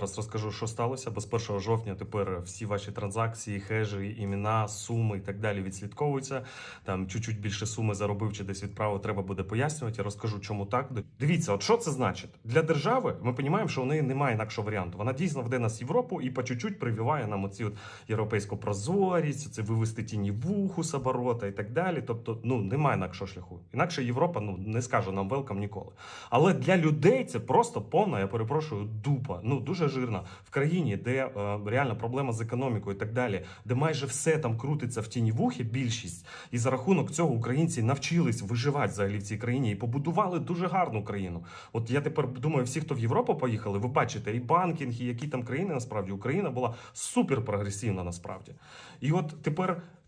Зараз розкажу, що сталося, бо з 1 жовтня тепер всі ваші транзакції, хежі, імена, суми і так далі відслідковуються. Там чуть-чуть більше суми заробив чи десь відправив, треба буде пояснювати. Я розкажу, чому так. Дивіться, от що це значить для держави. Ми розуміємо, що у неї немає інакшого варіанту. Вона дійсно веде нас в Європу і по чуть-чуть прививає нам оці от європейську прозорість, це вивести тіні вуху з оборота і так далі. Тобто, ну немає інакшого шляху. Інакше Європа ну не скаже нам велкам ніколи. Але для людей це просто повна, я перепрошую, дупа. Ну дуже жирна в країні, де е, реально проблема з економікою і так далі, де майже все там крутиться в тіні вухи, більшість, і за рахунок цього українці навчились виживати взагалі в цій країні і побудували дуже гарну країну. От я тепер думаю, всі, хто в Європу поїхали, ви бачите і банкінг, і які там країни насправді Україна була супер прогресивна насправді. І от тепер.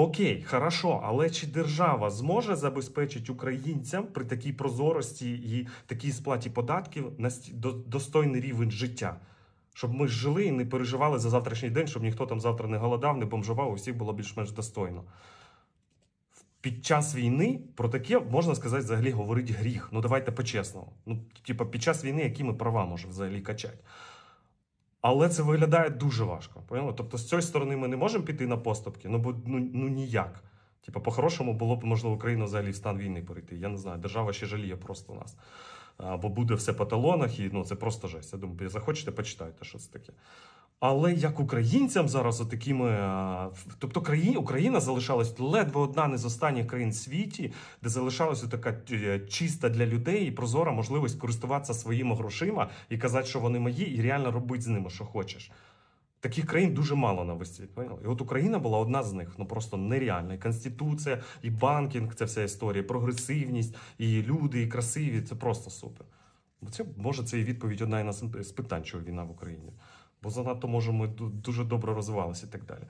Окей, хорошо, але чи держава зможе забезпечити українцям при такій прозорості і такій сплаті податків до- достойний рівень життя? Щоб ми жили і не переживали за завтрашній день, щоб ніхто там завтра не голодав, не бомжував, у всіх було більш-менш достойно. Під час війни про таке можна сказати, взагалі говорить гріх. Ну давайте по-чесному. Ну, типа, під час війни, які ми права можемо взагалі качати. Але це виглядає дуже важко. Поняли? Тобто, з цієї сторони ми не можемо піти на поступки, ну бо ну, ну ніяк. Типа, по-хорошому було б можливо Україну взагалі в стан війни перейти. Я не знаю, держава ще жаліє просто нас. А, Бо буде все по талонах, і ну це просто жесть. Я думаю, захочете, почитайте, що це таке. Але як українцям зараз такими, тобто країна, Україна залишалась ледве одна не з останніх країн в світі, де залишалася така е, чиста для людей і прозора можливість користуватися своїми грошима і казати, що вони мої, і реально робити з ними, що хочеш. Таких країн дуже мало на світ. І от Україна була одна з них. Ну просто нереальна. І конституція, і банкінг, це вся історія, і прогресивність, і люди, і красиві. Це просто супер. Це може це і відповідь одна із питань, чого війна в Україні. Бо занадто може ми дуже добре розвивалися і так далі.